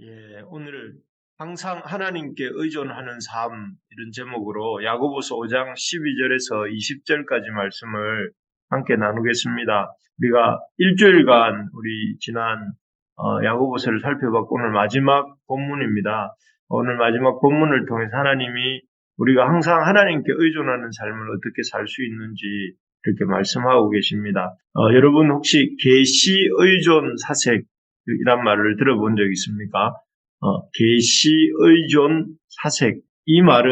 예, 오늘 항상 하나님께 의존하는 삶 이런 제목으로 야고보서 5장 12절에서 20절까지 말씀을 함께 나누겠습니다. 우리가 일주일간 우리 지난 어, 야고보서를 살펴봤고 오늘 마지막 본문입니다. 오늘 마지막 본문을 통해서 하나님이 우리가 항상 하나님께 의존하는 삶을 어떻게 살 수 있는지 이렇게 말씀하고 계십니다. 어, 여러분 혹시 계시 의존 사색 이란 말을 들어본 적 있습니까? 어, 계시 의존 사색 이 말은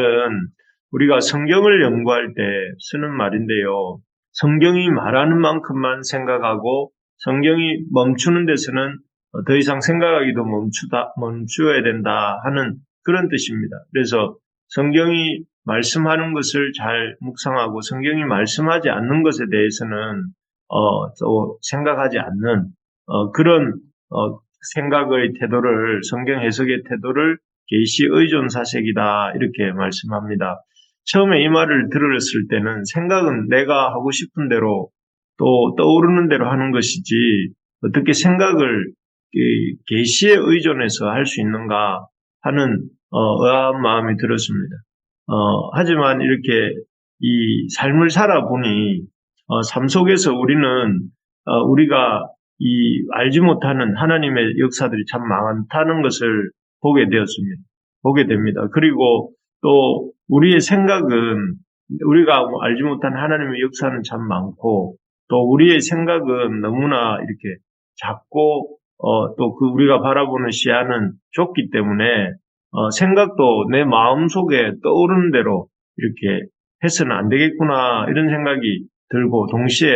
우리가 성경을 연구할 때 쓰는 말인데요. 성경이 말하는 만큼만 생각하고 성경이 멈추는 데서는 더 이상 생각하기도 멈추다 멈추어야 된다 하는 그런 뜻입니다. 그래서 성경이 말씀하는 것을 잘 묵상하고 성경이 말씀하지 않는 것에 대해서는 어, 또 생각하지 않는 어, 그런 어, 생각의 태도를 성경 해석의 태도를 계시 의존 사색이다 이렇게 말씀합니다. 처음에 이 말을 들었을 때는 생각은 내가 하고 싶은 대로 또 떠오르는 대로 하는 것이지 어떻게 생각을 계시에 의존해서 할 수 있는가 하는 어, 의아한 마음이 들었습니다. 어, 하지만 이렇게 이 삶을 살아보니 어, 삶 속에서 우리는 어, 우리가 이 알지 못하는 하나님의 역사들이 참 많다는 것을 보게 되었습니다. 보게 됩니다. 그리고 또 우리의 생각은 우리가 알지 못한 하나님의 역사는 참 많고 또 우리의 생각은 너무나 이렇게 작고 어, 또 그 우리가 바라보는 시야는 좁기 때문에 어, 생각도 내 마음 속에 떠오르는 대로 이렇게 해서는 안 되겠구나 이런 생각이 들고 동시에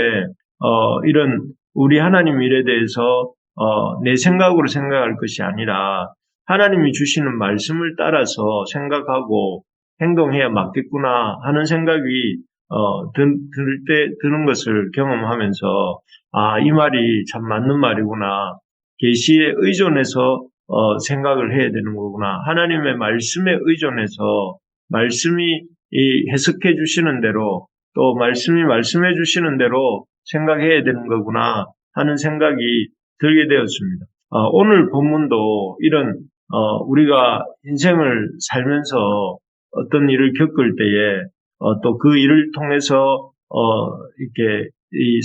어, 이런 우리 하나님 일에 대해서 어, 내 생각으로 생각할 것이 아니라 하나님이 주시는 말씀을 따라서 생각하고 행동해야 맞겠구나 하는 생각이 어, 들, 때 드는 것을 경험하면서 아, 이 말이 참 맞는 말이구나. 계시에 의존해서 어, 생각을 해야 되는 거구나. 하나님의 말씀에 의존해서 말씀이 해석해 주시는 대로 또 말씀이 말씀해 주시는 대로 생각해야 되는 거구나 하는 생각이 들게 되었습니다. 어, 오늘 본문도 이런 어, 우리가 인생을 살면서 어떤 일을 겪을 때에 어, 또 그 일을 통해서 어, 이렇게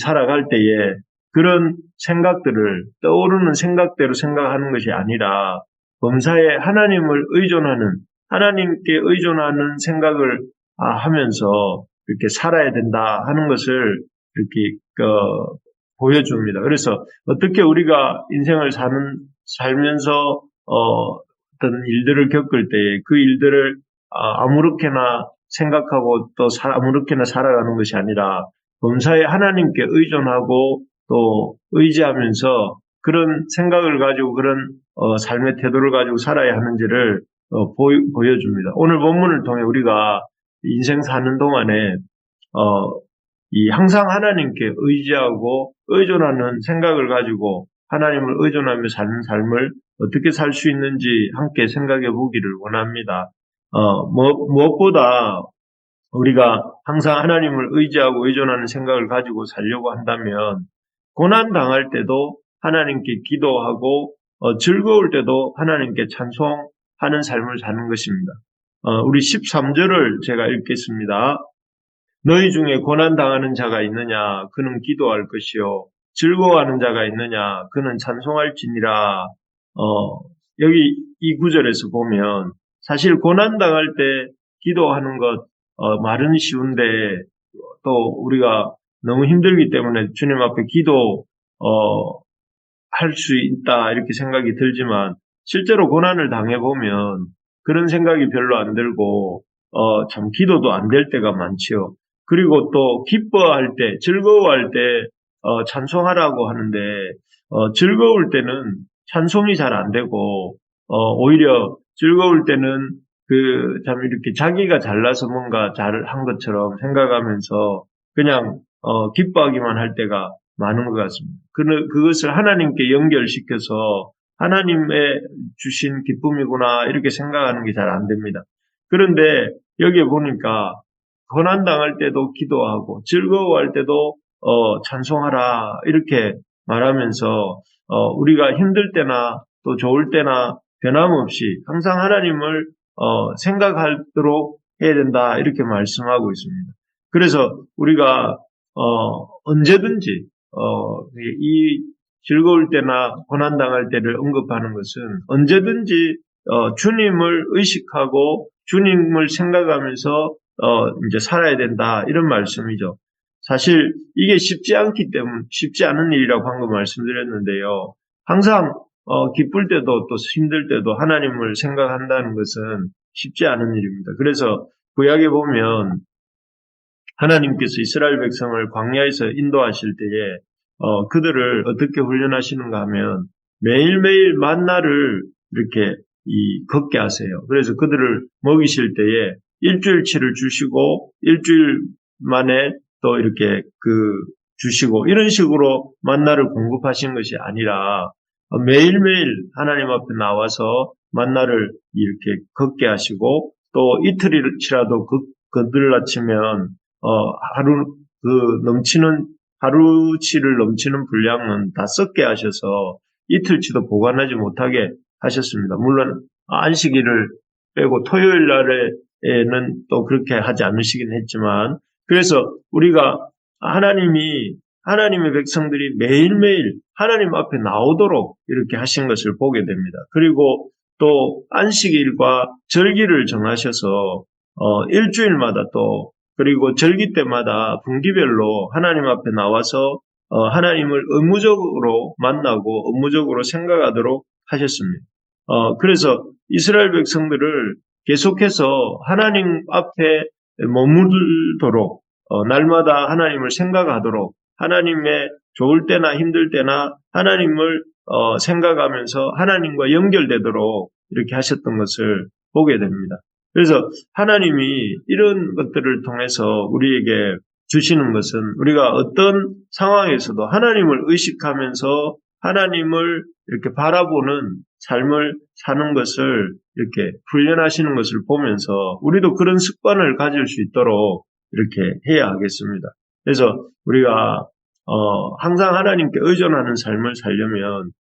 살아갈 때에 그런 생각들을 떠오르는 생각대로 생각하는 것이 아니라 범사에 하나님을 의존하는 하나님께 의존하는 생각을 아, 하면서 이렇게 살아야 된다 하는 것을 이렇게 어, 보여줍니다. 그래서 어떻게 우리가 인생을 사는 살면서 어, 떤 일들을 겪을 때에 그 일들을 아, 아무렇게나 생각하고 또 사, 아무렇게나 살아가는 것이 아니라 범사에 하나님께 의존하고 또 의지하면서 그런 생각을 가지고 그런 어, 삶의 태도를 가지고 살아야 하는지를 어, 보여, 보여줍니다. 오늘 본문을 통해 우리가 인생 사는 동안에 어, 이 항상 하나님께 의지하고 의존하는 생각을 가지고 하나님을 의존하며 사는 삶을 어떻게 살 수 있는지 함께 생각해 보기를 원합니다. 어, 뭐, 무엇보다 우리가 항상 하나님을 의지하고 의존하는 생각을 가지고 살려고 한다면 고난 당할 때도 하나님께 기도하고 어, 즐거울 때도 하나님께 찬송하는 삶을 사는 것입니다. 어, 우리 13절을 제가 읽겠습니다. 너희 중에 고난당하는 자가 있느냐? 그는 기도할 것이요. 즐거워하는 자가 있느냐? 그는 찬송할 지니라. 어, 여기 이 구절에서 보면 사실 고난당할 때 기도하는 것, 어, 말은 쉬운데 또 우리가 너무 힘들기 때문에 주님 앞에 기도, 어, 할 수 있다 이렇게 생각이 들지만 실제로 고난을 당해보면 그런 생각이 별로 안 들고 어, 참 기도도 안 될 때가 많지요. 그리고 또 기뻐할 때, 즐거워할 때 어, 찬송하라고 하는데 어, 즐거울 때는 찬송이 잘 안 되고 어, 오히려 즐거울 때는 그 참 이렇게 자기가 잘나서 뭔가 잘 한 것처럼 생각하면서 그냥 어, 기뻐하기만 할 때가 많은 것 같습니다. 그, 그것을 하나님께 연결시켜서 하나님의 주신 기쁨이구나 이렇게 생각하는 게 잘 안 됩니다. 그런데 여기에 보니까 고난 당할 때도 기도하고 즐거워할 때도 어, 찬송하라 이렇게 말하면서 어, 우리가 힘들 때나 또 좋을 때나 변함없이 항상 하나님을 어, 생각하도록 해야 된다 이렇게 말씀하고 있습니다. 그래서 우리가 어, 언제든지 어, 이 즐거울 때나 고난 당할 때를 언급하는 것은 언제든지 어, 주님을 의식하고 주님을 생각하면서 어, 이제 살아야 된다 이런 말씀이죠. 사실 이게 쉽지 않기 때문에 쉽지 않은 일이라고 방금 말씀드렸는데요. 항상 어, 기쁠 때도 또 힘들 때도 하나님을 생각한다는 것은 쉽지 않은 일입니다. 그래서 구약에 보면 하나님께서 이스라엘 백성을 광야에서 인도하실 때에 어, 그들을 어떻게 훈련하시는가 하면 매일매일 만나를 이렇게 이 걷게 하세요. 그래서 그들을 먹이실 때에 일주일치를 주시고 일주일 만에 또 이렇게 그 주시고 이런 식으로 만나를 공급하신 것이 아니라 매일매일 하나님 앞에 나와서 만나를 이렇게 걷게 하시고 또 이틀이라도 거들라치면 어 하루 그 넘치는 하루치를 넘치는 분량은 다 썩게 하셔서 이틀치도 보관하지 못하게 하셨습니다. 물론 안식일을 빼고 토요일 날에 는 또 그렇게 하지 않으시긴 했지만 그래서 우리가 하나님이 하나님의 백성들이 매일매일 하나님 앞에 나오도록 이렇게 하신 것을 보게 됩니다. 그리고 또 안식일과 절기를 정하셔서 어, 일주일마다 또 그리고 절기 때마다 분기별로 하나님 앞에 나와서 어, 하나님을 의무적으로 만나고 의무적으로 생각하도록 하셨습니다. 어, 그래서 이스라엘 백성들을 계속해서 하나님 앞에 머물도록 어, 날마다 하나님을 생각하도록 하나님의 좋을 때나 힘들 때나 하나님을 어, 생각하면서 하나님과 연결되도록 이렇게 하셨던 것을 보게 됩니다. 그래서 하나님이 이런 것들을 통해서 우리에게 주시는 것은 우리가 어떤 상황에서도 하나님을 의식하면서 하나님을 이렇게 바라보는 삶을 사는 것을 이렇게 훈련하시는 것을 보면서 우리도 그런 습관을 가질 수 있도록 이렇게 해야 하겠습니다. 그래서 우리가 어, 항상 하나님께 의존하는 삶을 살려면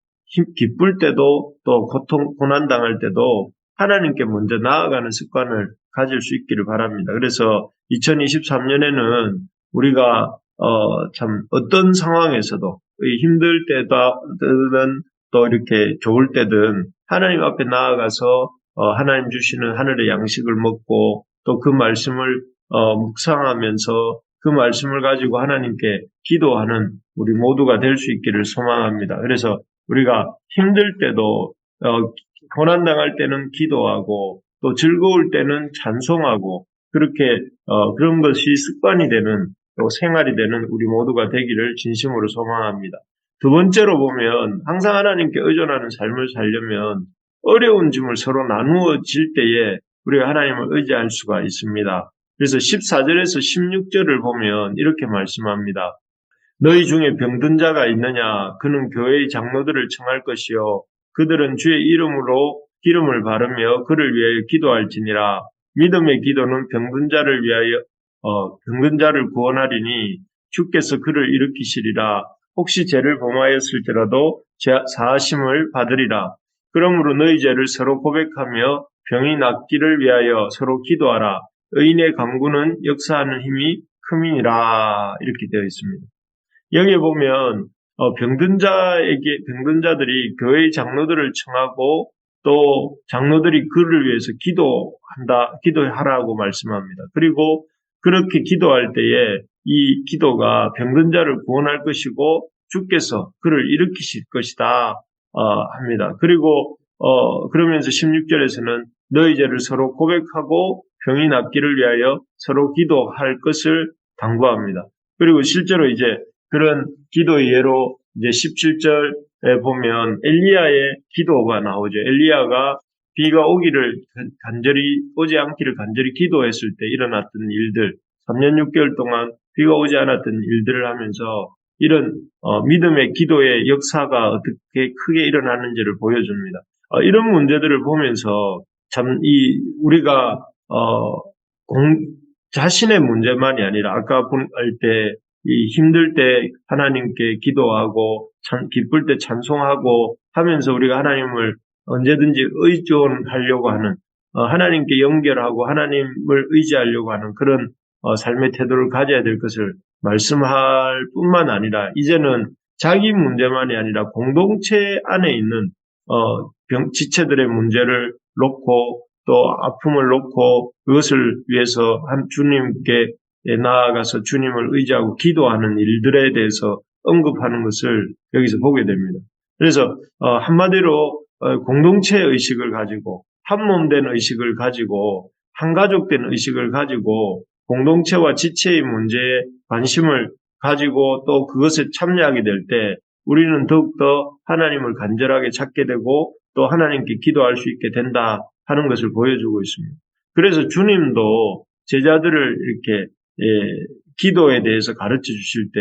기쁠 때도 또 고통 고난 당할 때도 하나님께 먼저 나아가는 습관을 가질 수 있기를 바랍니다. 그래서 2023년에는 우리가 어, 참 어떤 상황에서도 힘들 때든 또 이렇게 좋을 때든 하나님 앞에 나아가서 어, 하나님 주시는 하늘의 양식을 먹고 또 그 말씀을 어, 묵상하면서 그 말씀을 가지고 하나님께 기도하는 우리 모두가 될 수 있기를 소망합니다. 그래서 우리가 힘들 때도 어, 고난 당할 때는 기도하고 또 즐거울 때는 찬송하고 그렇게 어, 그런 것이 습관이 되는 또 생활이 되는 우리 모두가 되기를 진심으로 소망합니다. 두 번째로 보면 항상 하나님께 의존하는 삶을 살려면 어려운 짐을 서로 나누어질 때에 우리가 하나님을 의지할 수가 있습니다. 그래서 14절에서 16절을 보면 이렇게 말씀합니다. 너희 중에 병든 자가 있느냐? 그는 교회의 장로들을 청할 것이요. 그들은 주의 이름으로 기름을 바르며 그를 위하여 기도할지니라. 믿음의 기도는 병든 자를 위하여 어, 병든 자를 구원하리니 주께서 그를 일으키시리라. 혹시 죄를 범하였을지라도 사하심을 받으리라. 그러므로 너희 죄를 서로 고백하며 병이 낫기를 위하여 서로 기도하라. 의인의 강구는 역사하는 힘이 크민이라 이렇게 되어 있습니다. 여기에 보면 어, 병든 자에게 병든 자들이 교회 장로들을 청하고 또 장로들이 그를 위해서 기도한다, 기도하라고 말씀합니다. 그리고 그렇게 기도할 때에 이 기도가 병든 자를 구원할 것이고 주께서 그를 일으키실 것이다 어, 합니다. 그리고 어, 그러면서 16절에서는 너희 죄를 서로 고백하고 병이 낫기를 위하여 서로 기도할 것을 당부합니다. 그리고 실제로 이제 그런 기도의 예로 이제 17절에 보면 엘리야의 기도가 나오죠. 엘리야가 비가 오기를 간절히 오지 않기를 간절히 기도했을 때 일어났던 일들, 3년 6개월 동안 비가 오지 않았던 일들을 하면서 이런 어, 믿음의 기도의 역사가 어떻게 크게 일어나는지를 보여줍니다. 어, 이런 문제들을 보면서 참 이 우리가 어, 공, 자신의 문제만이 아니라 아까 이 힘들 때 하나님께 기도하고 찬, 기쁠 때 찬송하고 하면서 우리가 하나님을 언제든지 의존하려고 하는 어, 하나님께 연결하고 하나님을 의지하려고 하는 그런 어, 삶의 태도를 가져야 될 것을 말씀할 뿐만 아니라 이제는 자기 문제만이 아니라 공동체 안에 있는 어, 병, 지체들의 문제를 놓고 또 아픔을 놓고 그것을 위해서 한 주님께 나아가서 주님을 의지하고 기도하는 일들에 대해서 언급하는 것을 여기서 보게 됩니다. 그래서 어, 한마디로 어, 공동체 의식을 가지고 한 몸 된 의식을 가지고 한 가족 된 의식을 가지고 공동체와 지체의 문제에 관심을 가지고 또 그것에 참여하게 될 때 우리는 더욱더 하나님을 간절하게 찾게 되고 또 하나님께 기도할 수 있게 된다 하는 것을 보여주고 있습니다. 그래서 주님도 제자들을 이렇게 예, 기도에 대해서 가르쳐 주실 때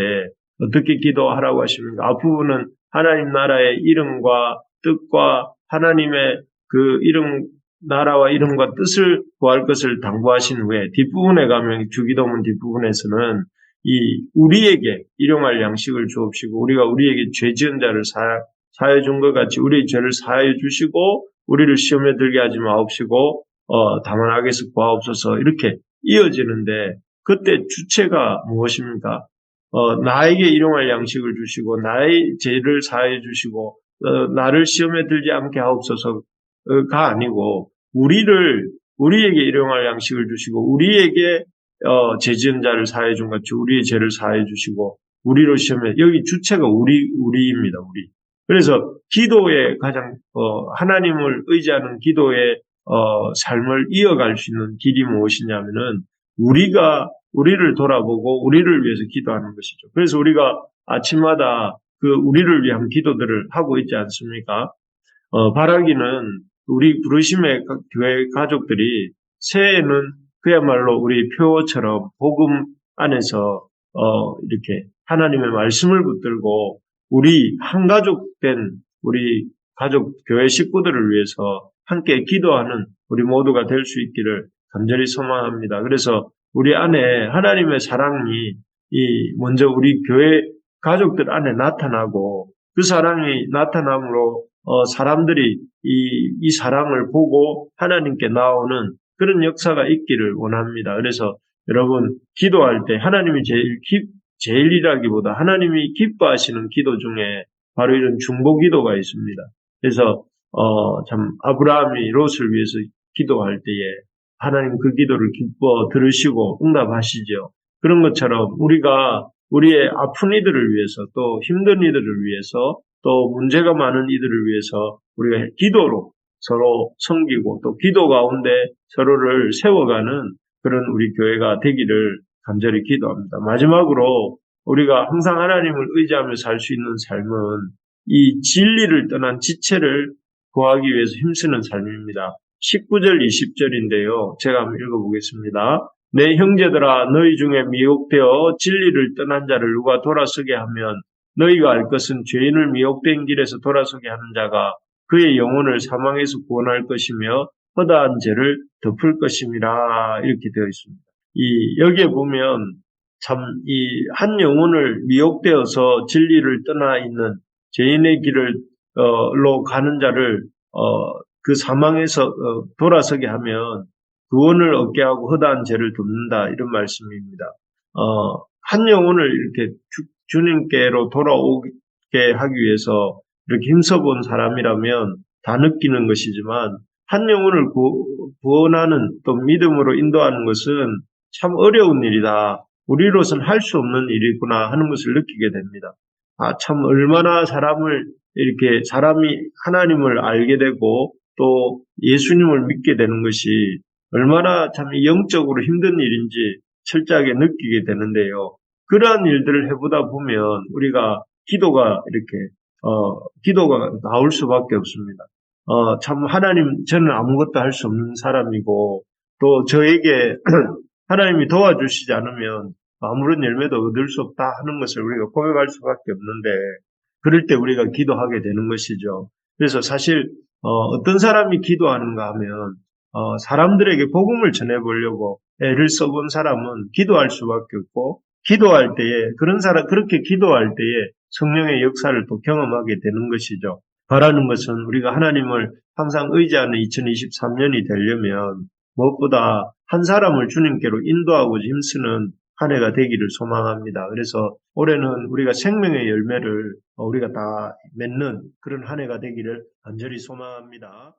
어떻게 기도하라고 하십니까? 앞부분은 하나님 나라의 이름과 뜻과 하나님의 그 이름 나라와 이름과 뜻을 구할 것을 당부하신 후에 뒷부분에 가면 주기도문 뒷부분에서는 이 우리에게 일용할 양식을 주옵시고 우리가 우리에게 죄 지은 자를 사해 준것 같이 우리의 죄를 사해 주시고 우리를 시험에 들게 하지 마옵시고 어, 다만 악에서 구하옵소서 이렇게 이어지는데 그때 주체가 무엇입니까? 어, 나에게 일용할 양식을 주시고 나의 죄를 사해 주시고 어, 나를 시험에 들지 않게 하옵소서가 아니고 우리를 우리에게 일용할 양식을 주시고 우리에게 어, 죄 지은 자를 사해 준 같이 우리의 죄를 사해 주시고 우리로 시험에 여기 주체가 우리 우리입니다. 우리. 그래서 기도의 가장 어, 하나님을 의지하는 기도의 어, 삶을 이어갈 수 있는 길이 무엇이냐면은 우리가 우리를 돌아보고 우리를 위해서 기도하는 것이죠. 그래서 우리가 아침마다 그 우리를 위한 기도들을 하고 있지 않습니까? 어, 바라기는 우리 부르심의 교회 가족들이 새해에는 그야말로 우리 표어처럼 복음 안에서 어, 이렇게 하나님의 말씀을 붙들고 우리 한 가족 된 우리 가족 교회 식구들을 위해서 함께 기도하는 우리 모두가 될 수 있기를 간절히 소망합니다. 그래서 우리 안에 하나님의 사랑이 이 먼저 우리 교회 가족들 안에 나타나고 그 사랑이 나타남으로 어, 사람들이 이, 이 사랑을 보고 하나님께 나오는 그런 역사가 있기를 원합니다. 그래서 여러분 기도할 때 하나님이 제일 기, 제일이라기보다 하나님이 기뻐하시는 기도 중에 바로 이런 중보 기도가 있습니다. 그래서 어, 참 아브라함이 롯을 위해서 기도할 때에 하나님 그 기도를 기뻐 들으시고 응답하시죠. 그런 것처럼 우리가 우리의 아픈 이들을 위해서 또 힘든 이들을 위해서 또 문제가 많은 이들을 위해서 우리가 기도로 서로 섬기고 또 기도 가운데 서로를 세워가는 그런 우리 교회가 되기를 간절히 기도합니다. 마지막으로 우리가 항상 하나님을 의지하며 살 수 있는 삶은 이 진리를 떠난 지체를 구하기 위해서 힘쓰는 삶입니다. 19절, 20절인데요. 제가 한번 읽어보겠습니다. 내 형제들아 너희 중에 미혹되어 진리를 떠난 자를 누가 돌아서게 하면 너희가 알 것은 죄인을 미혹된 길에서 돌아서게 하는 자가 그의 영혼을 사망에서 구원할 것이며 허다한 죄를 덮을 것임이라 이렇게 되어 있습니다. 이 여기에 보면 참 이 한 영혼을 미혹되어서 진리를 떠나 있는 죄인의 길을 로 가는 자를 어, 그 사망에서 어, 돌아서게 하면 구원을 얻게 하고 허다한 죄를 돕는다 이런 말씀입니다. 어, 한 영혼을 이렇게 주, 님께로 돌아오게 하기 위해서 이렇게 힘써본 사람이라면 다 느끼는 것이지만 한 영혼을 구, 구원하는 또 믿음으로 인도하는 것은 참 어려운 일이다. 우리로서는 할수 없는 일이구나 하는 것을 느끼게 됩니다. 아, 참 얼마나 사람을 이렇게 사람이 하나님을 알게 되고 또 예수님을 믿게 되는 것이 얼마나 참 영적으로 힘든 일인지 철저하게 느끼게 되는데요. 그러한 일들을 해보다 보면 우리가 기도가 이렇게 어, 기도가 나올 수밖에 없습니다. 어, 참 하나님 저는 아무것도 할 수 없는 사람이고 또 저에게 하나님이 도와주시지 않으면 아무런 열매도 얻을 수 없다 하는 것을 우리가 고백할 수밖에 없는데 그럴 때 우리가 기도하게 되는 것이죠. 그래서 사실 어, 떤 사람이 기도하는가 하면 어, 사람들에게 복음을 전해보려고 애를 써본 사람은 기도할 수밖에 없고 기도할 때에 그런 사람 그렇게 기도할 때에 성령의 역사를 또 경험하게 되는 것이죠. 바라는 것은 우리가 하나님을 항상 의지하는 2023년이 되려면 무엇보다 한 사람을 주님께로 인도하고 힘쓰는 한 해가 되기를 소망합니다. 그래서 올해는 우리가 생명의 열매를 우리가 다 맺는 그런 한 해가 되기를 간절히 소망합니다.